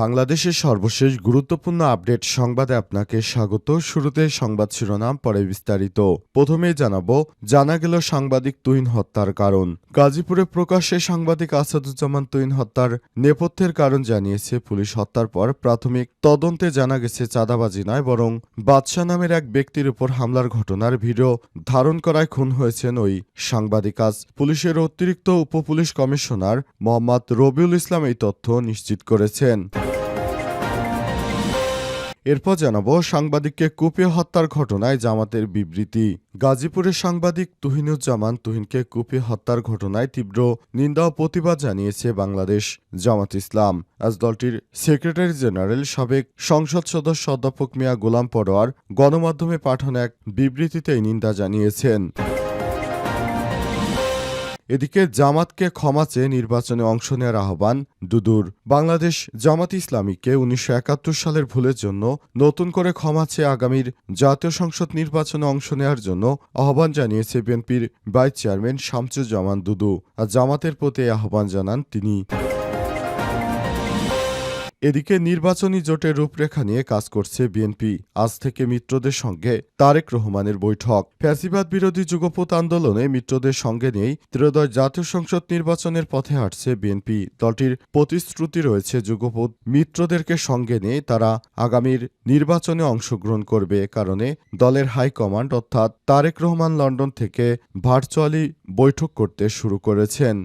বাংলাদেশের সর্বশেষ গুরুত্বপূর্ণ আপডেট সংবাদে আপনাকে স্বাগত। শুরুতে সংবাদ শিরোনাম, পরে বিস্তারিত। প্রথমেই জানাব, জানা গেল সাংবাদিক তুহিন হত্যার কারণ। গাজীপুরে প্রকাশ্যে সাংবাদিক আসাদুজ্জামান তুহিন হত্যার নেপথ্যের কারণ জানিয়েছে পুলিশ। হত্যার পর প্রাথমিক তদন্তে জানা গেছে, চাঁদাবাজি নয়, বরং বাদশাহ নামের এক ব্যক্তির উপর হামলার ঘটনার ভিডিও ধারণ করায় খুন হয়েছেন ওই সাংবাদিক। আজ পুলিশের অতিরিক্ত উপপুলিশ কমিশনার মোহাম্মদ রবিউল ইসলাম এই তথ্য নিশ্চিত করেছেন। এরপর জানাব, সাংবাদিককে কুপিয়ে হত্যার ঘটনায় জামাতের বিবৃতি। গাজীপুরের সাংবাদিক তুহিনুজ্জামান তুহিনকে কুপিয়ে হত্যার ঘটনায় তীব্র নিন্দা ও প্রতিবাদ জানিয়েছে বাংলাদেশ জামাত ইসলাম। আজ দলটির সেক্রেটারি জেনারেল সাবেক সংসদ সদস্য অধ্যাপক মিয়া গোলাম পরোয়ার গণমাধ্যমে পাঠানো এক বিবৃতিতে নিন্দা জানিয়েছেন। এদিকে জামাতকে ক্ষমা চেয়ে নির্বাচনে অংশ নেওয়ার আহ্বান দুদুর। বাংলাদেশ জামাত ইসলামীকে উনিশশো একাত্তর সালের ভুলের জন্য নতুন করে ক্ষমা চেয়ে আগামীর জাতীয় সংসদ নির্বাচনে অংশ নেওয়ার জন্য আহ্বান জানিয়েছে বিএনপির ভাইস চেয়ারম্যান শামসুজ্জামান দুদু। আর জামাতের প্রতি আহ্বান জানান তিনি। এদিকে নির্বাচনী জোটের রূপরেখা নিয়ে কাজ করছে বিএনপি। আজ থেকে মিত্রদের সঙ্গে তারেক রহমানের বৈঠক। ফ্যাসিবাদ বিরোধী যুগপৎ আন্দোলনে মিত্রদের সঙ্গে নিয়েই ত্রয়োদশ জাতীয় সংসদ নির্বাচনের পথে হাঁটছে বিএনপি। দলটির প্রতিশ্রুতি রয়েছে যুগপৎ মিত্রদেরকে সঙ্গে নিয়ে তারা আগামীর নির্বাচনে অংশগ্রহণ করবে কারণে দলের হাইকমান্ড অর্থাৎ তারেক রহমান লন্ডন থেকে ভার্চুয়ালি বৈঠক করতে শুরু করেছেন।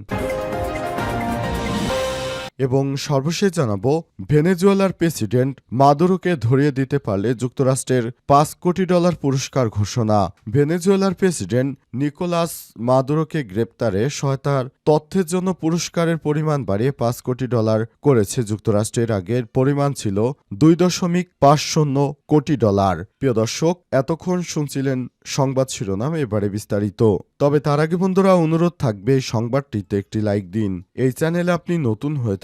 এবং সর্বশেষ জানাব, ভেনেজুয়েলার প্রেসিডেন্ট মাদুরোকে ধরিয়ে দিতে পারলে যুক্তরাষ্ট্রের পাঁচ কোটি ডলার পুরস্কার ঘোষণা। ভেনেজুয়েলার প্রেসিডেন্ট নিকোলাস মাদুরোকে গ্রেপ্তারে সহায়তার তথ্যের জন্য পুরস্কারের পরিমাণ বাড়িয়ে পাঁচ কোটি ডলার করেছে যুক্তরাষ্ট্রের আগের পরিমাণ ছিল দুই দশমিক পাঁচ শূন্য কোটি ডলার। প্রিয় দর্শক, এতক্ষণ শুনছিলেন সংবাদ শিরোনাম, এবারে বিস্তারিত। তবে তার আগে বন্ধুরা, অনুরোধ থাকবে সংবাদটিতে একটি লাইক দিন। এই চ্যানেলে আপনি নতুন হয়ে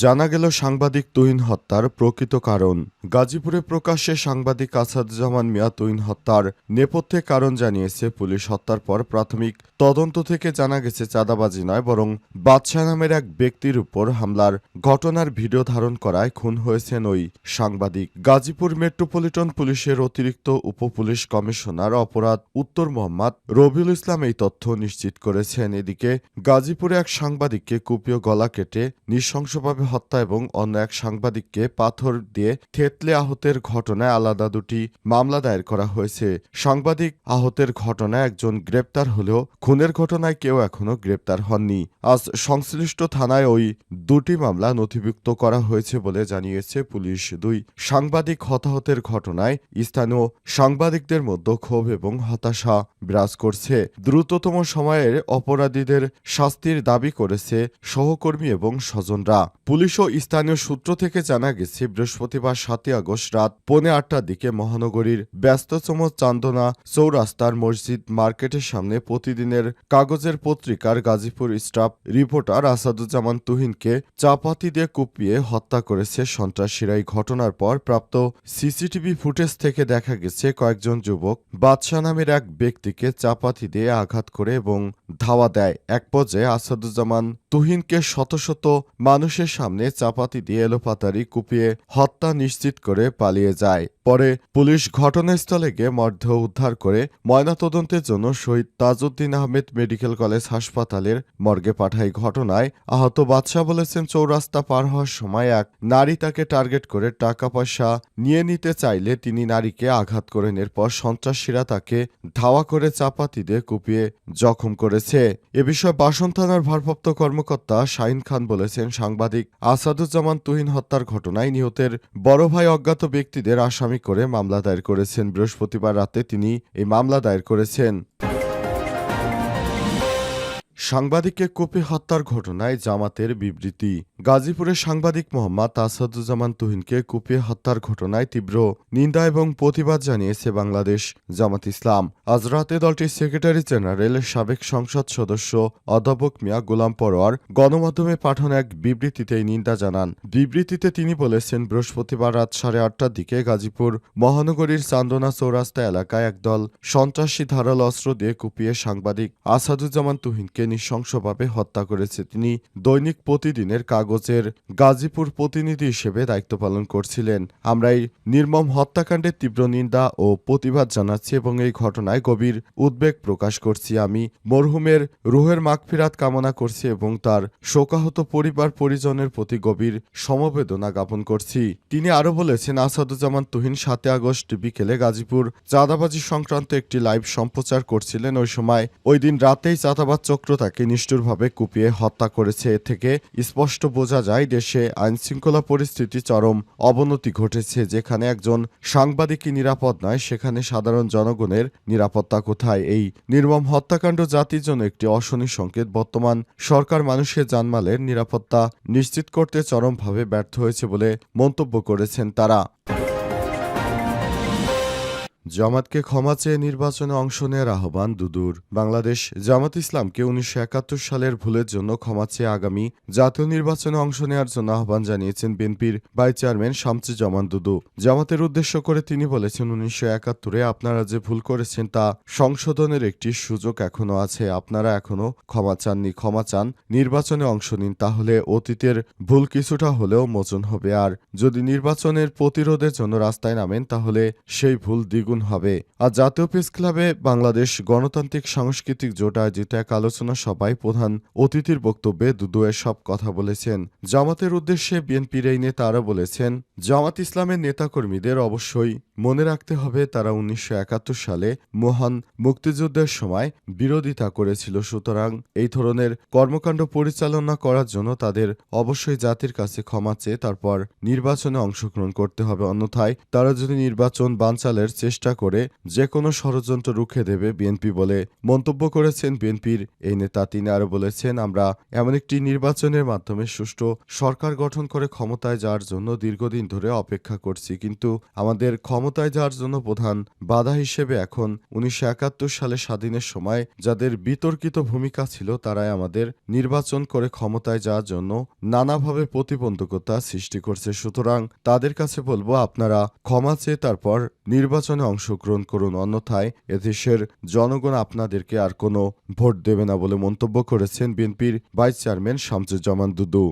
জানা গেল সাংবাদিক তুহিন হত্যার প্রকৃত কারণ। গাজীপুরে প্রকাশ্যে সাংবাদিক আসাদুজ্জামান মিয়া তুহিন হত্যার নেপথ্যে কারণ জানিয়েছে পুলিশ। হত্যার পর প্রাথমিক তদন্ত থেকে জানা গেছে, চাঁদাবাজি নয়, বরং বাদশাহ নামের এক ব্যক্তির উপর হামলার ঘটনার ভিডিও ধারণ করায় খুন হয়েছেন ওই সাংবাদিক। গাজীপুর মেট্রোপলিটন পুলিশের অতিরিক্ত উপপুলিশ কমিশনার অপরাধ উত্তর মোহাম্মদ রবিউল ইসলাম এই তথ্য নিশ্চিত করেছেন। এদিকে গাজীপুরে এক সাংবাদিককে কুপিয়ে গলা কেটে নৃশংসভাবে হত্যা এবং অন্য এক সাংবাদিককে পাথর দিয়ে থেতলে আহতের ঘটনায় আলাদা দুটি মামলা দায়ের করা হয়েছে। সাংবাদিক আহতের ঘটনায় একজন গ্রেপ্তার হলেও খুনের ঘটনায় কেউ এখনও গ্রেপ্তার হননি। আজ সংশ্লিষ্ট থানায় ওই দুটি মামলা নথিভুক্ত করা হয়েছে বলে জানিয়েছে পুলিশ দুই। সাংবাদিক হতাহতের ঘটনায় স্থানীয় সাংবাদিকদের মধ্যে ক্ষোভ এবং হতাশা বিরাজ করছে। দ্রুততম সময়ের অপরাধীদের শাস্তির দাবি করেছে সহকর্মী এবং স্বজনরা। পুলিশ ও স্থানীয় সূত্র থেকে জানা গেছে, বৃহস্পতিবার সাতই আগস্ট রাত পৌনে আটটার দিকে মহানগরীর ব্যস্ততম চান্দনা চৌরাস্তার মসজিদ মার্কেটের সামনে প্রতিদিনের কাগজের পত্রিকার গাজীপুর স্টাফ রিপোর্টার আসাদুজ্জামান তুহিনকে চাপাতি দিয়ে কুপিয়ে হত্যা করেছে সন্ত্রাসীরা। এই ঘটনার পর প্রাপ্ত সিসিটিভি ফুটেজ থেকে দেখা গেছে, কয়েকজন যুবক বাদশাহ নামের এক ব্যক্তিকে চাপাতি দিয়ে আঘাত করে এবং ধাওয়া দেয়। এক পর্যায়ে আসাদুজ্জামান তুহিনকে শত শত মানুষের সামনে চাপাতি দিয়ে এলোপাতারি কুপিয়ে হত্যা নিশ্চিত করে পালিয়ে যায়। পরে পুলিশ ঘটনাস্থলে গিয়ে মর্ধ উদ্ধার করে ময়নাতদন্তের জন্য শহীদ তাজউদ্দিন আহমেদ মেডিকেল কলেজ হাসপাতালের মর্গে পাঠায় ঘটনায়। আহত বাদশাহ বলেছেন চৌরাস্তা পার হওয়ার সময় এক নারী তাকে টার্গেট করে টাকা পয়সা নিয়ে নিতে চাইলে তিনি নারীকে আঘাত করে করেন। এরপর সন্ত্রাসীরা তাকে ধাওয়া করে চাপাতি দিয়ে কুপিয়ে জখম করেছে। এ বিষয়ে বাসন থানার ভারপ্রাপ্ত কর্মকর্তা শাহিন খান বলেছেন, সাংবাদিক আসাদুজ্জামান তুহিন হত্যার ঘটনায় নিহতের বড় ভাই অজ্ঞাত ব্যক্তিদের আসামি করে মামলা দায়ের করেছেন। বৃহস্পতিবার রাতে তিনি এই মামলা দায়ের করেছেন। সাংবাদিককে কোপে হত্যার ঘটনায় জামাতের বিবৃতি। গাজীপুরের সাংবাদিক মোহাম্মদ আসাদুজ্জামান তুহিনকে কুপিয়ে হত্যার ঘটনায় তীব্র নিন্দা এবং প্রতিবাদ জানিয়েছে বাংলাদেশ জামাত ইসলাম। আজ রাতে দলটির সেক্রেটারি জেনারেল, সাবেক সংসদ সদস্য অধ্যাপক মিয়া গোলাম পরোয়ার গণমাধ্যমে পাঠানো এক বিবৃতিতে নিন্দা জানান। বিবৃতিতে তিনি বলেছেন, বৃহস্পতিবার রাত সাড়ে আটটার দিকে গাজীপুর মহানগরীর চান্দনা চৌরাস্তা এলাকায় একদল সন্ত্রাসী ধারাল অস্ত্র দিয়ে কুপিয়ে সাংবাদিক আসাদুজ্জামান তুহিনকে নৃশংসভাবে হত্যা করেছে। তিনি দৈনিক প্রতিদিনের কাগজের গাজীপুর প্রতিনিধি হিসেবে দায়িত্ব পালন করছিলেন। আমরা এই নির্মম হত্যাকাণ্ডের তীব্র নিন্দা ও প্রতিবাদ জানাচ্ছি এবং এই ঘটনায় গভীর উদ্বেগ প্রকাশ করছি আমি। মরহুমের রুহের মাগফিরাত কামনা করছি এবং তার শোকাহত পরিবার পরিজনের প্রতি গভীর সমবেদনা জ্ঞাপন করছি। তিনি আরও বলেছেন, আসাদুজ্জামান তুহিন সাতে আগস্ট বিকেলে গাজীপুর চাঁদাবাজি সংক্রান্ত একটি লাইভ সম্প্রচার করছিলেন। ওই সময় ওই দিন রাতেই চাঁদাবাজ চক্র তাকে নিষ্ঠুরভাবে কুপিয়ে হত্যা করেছে। এ থেকে স্পষ্ট বোঝা যায়, দেশে আইনশৃঙ্খলা পরিস্থিতি চরম অবনতি ঘটেছে। যেখানে একজন সাংবাদিকই নিরাপদ নয়, সেখানে সাধারণ জনগণের নিরাপত্তা কোথায়? এই নির্মম হত্যাকাণ্ড জাতির জন্য একটি অশনি সংকেত। বর্তমান সরকার মানুষের জানমালের নিরাপত্তা নিশ্চিত করতে চরমভাবে ব্যর্থ হয়েছে বলে মন্তব্য করেছেন তারা। জামাতকে ক্ষমা চেয়ে নির্বাচনে অংশ নেওয়ার আহ্বান দুদুর। বাংলাদেশ জামাত ইসলামকে উনিশশো একাত্তর সালের ভুলের জন্য ক্ষমা চেয়ে আগামী জাতীয় নির্বাচনে অংশ নেওয়ার জন্য আহ্বান জানিয়েছেন বিএনপির ভাইস চেয়ারম্যান শামসি জামান দুদু। জামাতের উদ্দেশ্য করে তিনি বলেছেন, উনিশশো একাত্তরে আপনারা যে ভুল করেছেন তা সংশোধনের একটি সুযোগ এখনও আছে। আপনারা এখনও ক্ষমা চাননি, ক্ষমা চান, নির্বাচনে অংশ নিন, তাহলে অতীতের ভুল কিছুটা হলেও মোচন হবে। আর যদি নির্বাচনের প্রতিরোধের জন্য রাস্তায় নামেন, তাহলে সেই ভুল দ্বিগুণ হবে। আর জাতীয় প্রেস ক্লাবে বাংলাদেশ গণতান্ত্রিক সাংস্কৃতিক জোট আয়োজিত এক আলোচনা সভায় প্রধান অতিথির বক্তব্যে দুদুয়ের সব কথা বলেছেন। জামাতের উদ্দেশ্যে বিএনপির এই নেতা আরও বলেছেন, জামাত ইসলামের নেতাকর্মীদের অবশ্যই মনে রাখতে হবে তারা উনিশশো একাত্তর সালে মহান মুক্তিযুদ্ধের সময় বিরোধিতা করেছিল। সুতরাং এই ধরনের কর্মকাণ্ড পরিচালনা করার জন্য তাদের অবশ্যই জাতির কাছে ক্ষমা চেয়ে তারপর নির্বাচনে অংশগ্রহণ করতে হবে। অন্যথায় তারা যদি নির্বাচন বানচালের চেষ্টা করে যে কোনো ষড়যন্ত্র রুখে দেবে, বিএনপি বলে মন্তব্য করেছেন বিএনপির এই নেতা। তিনি আরও বলেছেন, আমরা এমন একটি নির্বাচনের মাধ্যমে সুষ্ঠু সরকার গঠন করে ক্ষমতায় যাওয়ার জন্য দীর্ঘদিন ধরে অপেক্ষা করছি। কিন্তু আমাদের ক্ষমতায় যাওয়ার জন্য প্রধান বাধা হিসেবে এখন উনিশশো একাত্তর সালে স্বাধীনের সময় যাদের বিতর্কিত ভূমিকা ছিল, তারাই আমাদের নির্বাচন করে ক্ষমতায় যাওয়ার জন্য নানাভাবে প্রতিবন্ধকতা সৃষ্টি করছে। সুতরাং তাদের কাছে বলব, আপনারা ক্ষমা চেয়ে তারপর নির্বাচনে অংশগ্রহণ করুন। অন্যথায় এদেশের জনগণ আপনাদেরকে আর কোনো ভোট দেবে না বলে মন্তব্য করেছেন বিএনপির ভাইস চেয়ারম্যান শামসুজ্জামান দুদু।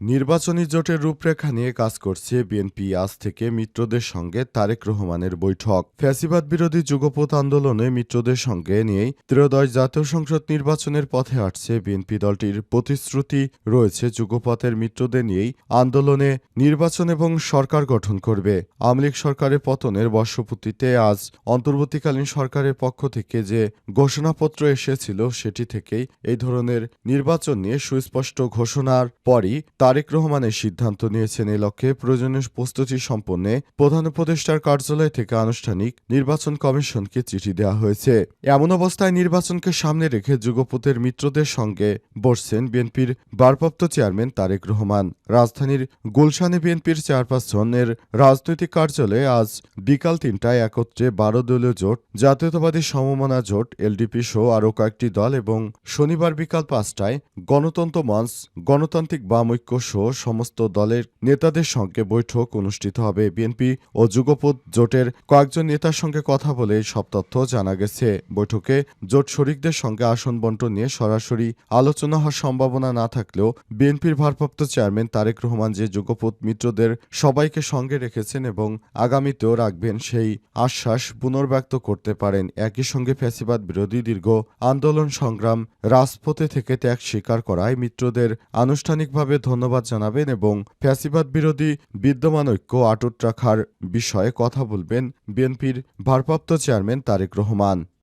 নির্বাচনী জোটের রূপরেখা নিয়ে কাজ করছে বিএনপি। আজ থেকে মিত্রদের সঙ্গে তারেক রহমানের বৈঠক। ফ্যাসিবাদ বিরোধী যুগপথ আন্দোলনে মিত্রদের সঙ্গে নিয়েই ত্রয়োদশ জাতীয় সংসদ নির্বাচনের পথে হাঁটছে বিএনপি দলটির প্রতিশ্রুতি। রয়েছে যুগপথের মিত্রদের নিয়েই আন্দোলনে নির্বাচন এবং সরকার গঠন করবে। আওয়ামী লীগ সরকারের পতনের বর্ষপূর্তিতে আজ অন্তর্বর্তীকালীন সরকারের পক্ষ থেকে যে ঘোষণাপত্র এসেছিল, সেটি থেকেই এই ধরনের নির্বাচন নিয়ে সুস্পষ্ট ঘোষণার পরই তারেক রহমানের সিদ্ধান্ত নিয়েছেন এই লক্ষ্যে প্রয়োজনীয় প্রস্তুতি সম্পন্নে প্রধান উপদেষ্টার কার্যালয় থেকে আনুষ্ঠানিক নির্বাচন কমিশনকে চিঠি দেওয়া হয়েছে। এমন অবস্থায় নির্বাচনকে সামনে রেখে যুগপথের মিত্রদের সঙ্গে বসছেন বিএনপির ভারপ্রাপ্ত চেয়ারম্যান তারেক রহমান। রাজধানীর গুলশানে বিএনপির চেয়ারপারসনের রাজনৈতিক কার্যালয়ে আজ বিকাল তিনটায় একত্রে বারো দলীয় জোট, জাতীয়তাবাদী সমমনা জোট, এলডিপি সহ আরও কয়েকটি দল এবং শনিবার বিকাল পাঁচটায় গণতন্ত্র মঞ্চ, গণতান্ত্রিক বাম ঐক্য সহ সমস্ত দলের নেতাদের সঙ্গে বৈঠক অনুষ্ঠিত হবে। বিএনপি ও যুগপথ জোটের কয়েকজন নেতার সঙ্গে কথা বলে সব তথ্য জানা গেছে। বৈঠকে জোট শরিকদের সঙ্গে আসন বন্টন নিয়ে সরাসরি আলোচনা হওয়ার সম্ভাবনা না থাকলেও বিএনপির ভারপ্রাপ্ত চেয়ারম্যান তারেক রহমান যে যুগপথ মিত্রদের সবাইকে সঙ্গে রেখেছেন এবং আগামীতেও রাখবেন সেই আশ্বাস পুনর্ব্যক্ত করতে পারেন। একই সঙ্গে ফ্যাসিবাদ বিরোধী দীর্ঘ আন্দোলন সংগ্রাম রাজপথে থেকে ত্যাগ স্বীকার করায় মিত্রদের আনুষ্ঠানিকভাবে ধন্যবাদ জানাবেন এবং ফ্যাসিবাদ বিরোধী বিদ্যমান ঐক্য আটুট রাখার বিষয়ে কথা বলবেন বিএনপির ভারপ্রাপ্ত চেয়ারম্যান তারেক রহমান।